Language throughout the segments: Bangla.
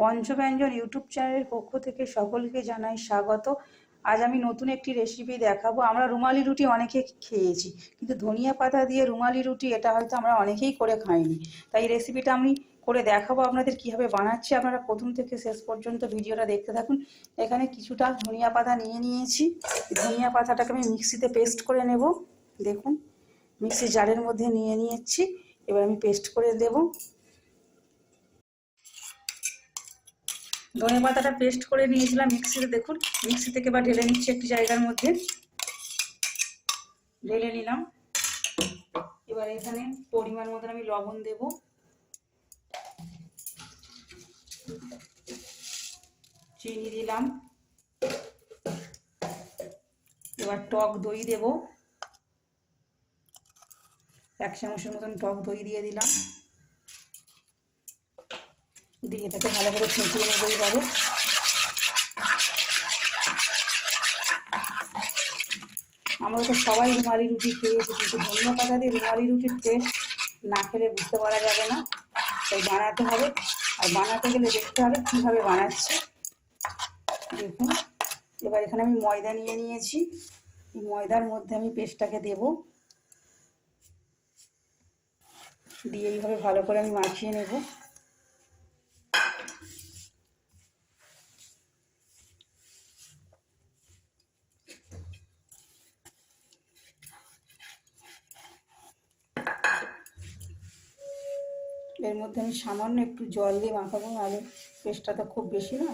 পঞ্চব্যঞ্জন ইউটিউব চ্যানেলের পক্ষ থেকে সকলকে জানাই স্বাগত। আজ আমি নতুন একটি রেসিপি দেখাবো। আমরা রুমালি রুটি অনেকে খেয়েছি, কিন্তু ধনিয়া পাতা দিয়ে রুমালি রুটি এটা হয়তো আমরা অনেকেই করে খাইনি। তাই রেসিপিটা আমি করে দেখাবো, আপনাদের কীভাবে বানাচ্ছি আপনারা প্রথম থেকে শেষ পর্যন্ত ভিডিওটা দেখতে থাকুন। এখানে কিছুটা ধনিয়া পাতা নিয়ে নিয়েছি। ধনিয়া পাতাটাকে আমি মিক্সিতে পেস্ট করে নেব। দেখুন মিক্সি জারের মধ্যে নিয়ে নিয়েছি। এবার আমি পেস্ট করে দেবো। ধনে পাতাটা পেস্ট করে নিয়েছিলাম মিক্সিতে দেখুন মিক্সি থেকে বা ঢেলে নিচ্ছি একটি জায়গার মধ্যে। ঢেলে নিলাম। এবার এখানে পরিমাণ মতন আমি লবণ দেব। চিনি দিলাম। এবার টক দই দেব। এক চামচের মতন টক দই দিয়ে দিলাম। দিয়ে এটাকে ভালো করে ফেটিয়ে নেব এবারে। আমরা তো সবাই রুমালি রুটি খেয়েছি, কিন্তু ধনিয়া পাতা দিয়ে রুমালি রুটির টেস্ট না খেলে বুঝতে পারা যাবে না। তাই বানাতে হবে, আর বানাতে গেলে দেখতে হবে কীভাবে বানাচ্ছে। দেখুন, এবার এখানে আমি ময়দা নিয়ে নিয়েছি। এই ময়দার মধ্যে আমি পেস্টটাকে দেব। দিয়ে এইভাবে ভালো করে আমি মাখিয়ে নেব। এর মধ্যে আমি সামান্য একটু জল দিয়ে মাখাবো আলু পেস্টটা তো খুব বেশি না।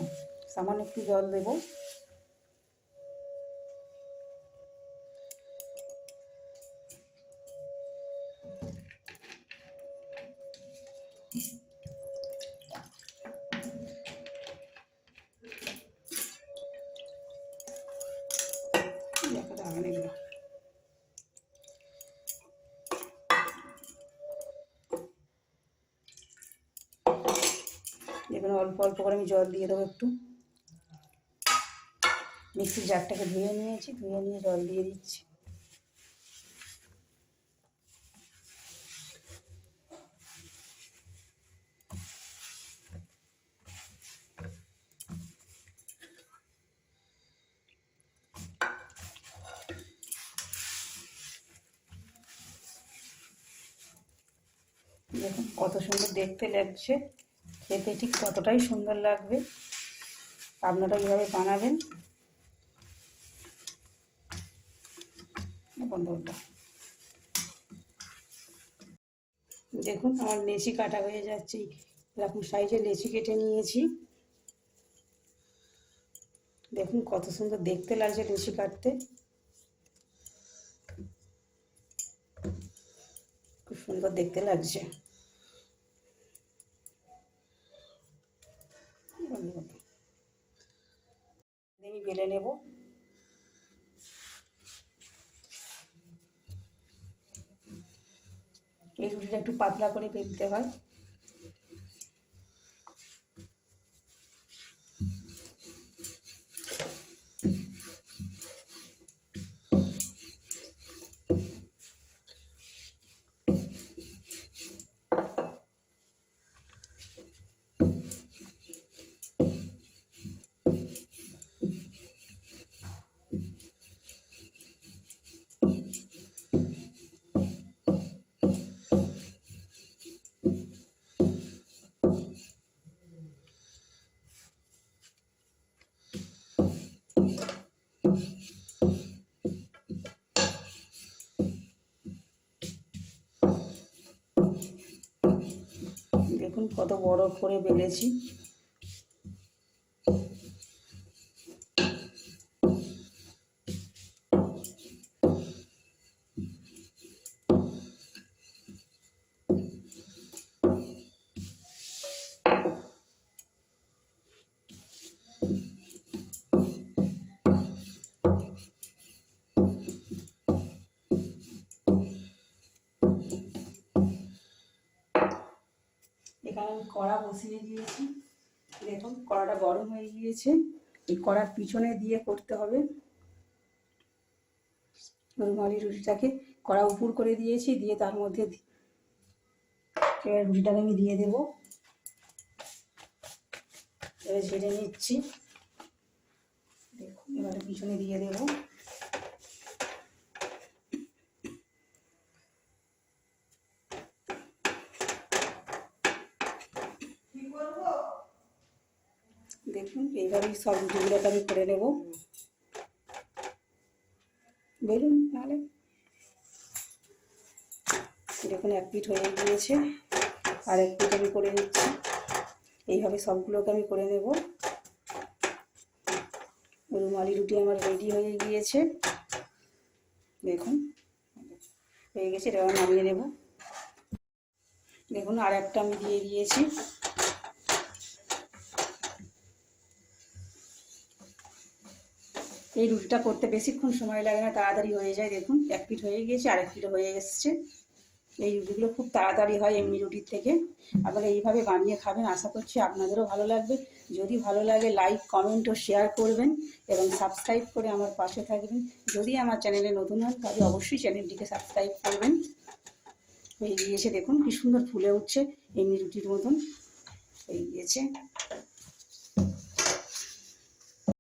সামান্য একটু জল দেবো। এখানে অল্প অল্প করে আমি জল দিয়ে দেবো একটু। মিক্সির জারটাকে ধুয়ে নিয়েছি, ধুয়ে নিয়ে জল দিয়ে দিচ্ছি। দেখুন, কত সুন্দর দেখতে লাগছে। খেতে ঠিক ততটাই সুন্দর লাগবে। আপনারা এইভাবে বানাবেন। দেখুন আমার লেচি কাটা হয়ে যাচ্ছে। এরকম সাইজে লেচি কেটে নিয়েছি। দেখুন কত সুন্দর দেখতে লাগছে লেচি কাটতে। খুব সুন্দর দেখতে লাগছে আমি বেলে নেব এই একটু পাতলা করে বেলতে হয়। দেখুন কত বড় করে বেলেছি। কড়া বসিয়ে দিয়েছি। দেখুন, কড়াটা গরম হয়ে গিয়েছে। এই কড়ার পিছনে দিয়ে করতে হবে। রুমালি রুটিটাকে কড়া উপর করে দিয়েছি। দিয়ে তার মধ্যে রুটিটাকে আমি দিয়ে দেবো। এবার ঝেড়ে নিচ্ছি। দেখুন, এবারে পিছনে দিয়ে দেবো। দেখুন, এইভাবেই সব রুটিগুলোকে আমি করে নেব। বেরুন নাহলে দেখুন, এক পিঠ হয়ে গিয়েছে, আর এক পিঠ আমি করে নিচ্ছি। এইভাবে সবগুলোকে আমি করে নেব। রুমালি রুটি আমার রেডি হয়ে গিয়েছে। দেখুন, হয়ে গেছে এটা এবার নামিয়ে নেব। দেখুন, আর একটা আমি দিয়ে দিয়েছি। এই রুটিটা করতে বেশিক্ষণ সময় লাগে না, তাড়াতাড়ি হয়ে যায়। দেখুন, এক পিঠ হয়ে গিয়েছে, আরেক পিঠ হয়ে এসছে। এই রুটিগুলো খুব তাড়াতাড়ি হয় এমনি রুটির থেকে। আপনারা এইভাবে বানিয়ে খাবেন, আশা করছি আপনাদেরও ভালো লাগবে। যদি ভালো লাগে, লাইক, কমেন্ট ও শেয়ার করবেন এবং সাবস্ক্রাইব করে আমার পাশে থাকবেন। যদি আমার চ্যানেলে নতুন হন, তাহলে অবশ্যই চ্যানেলটিকে সাবস্ক্রাইব করবেন। হয়ে গিয়েছে দেখুন, কি সুন্দর ফুলে উঠছে এমনি রুটির মতন। হয়ে গিয়েছে।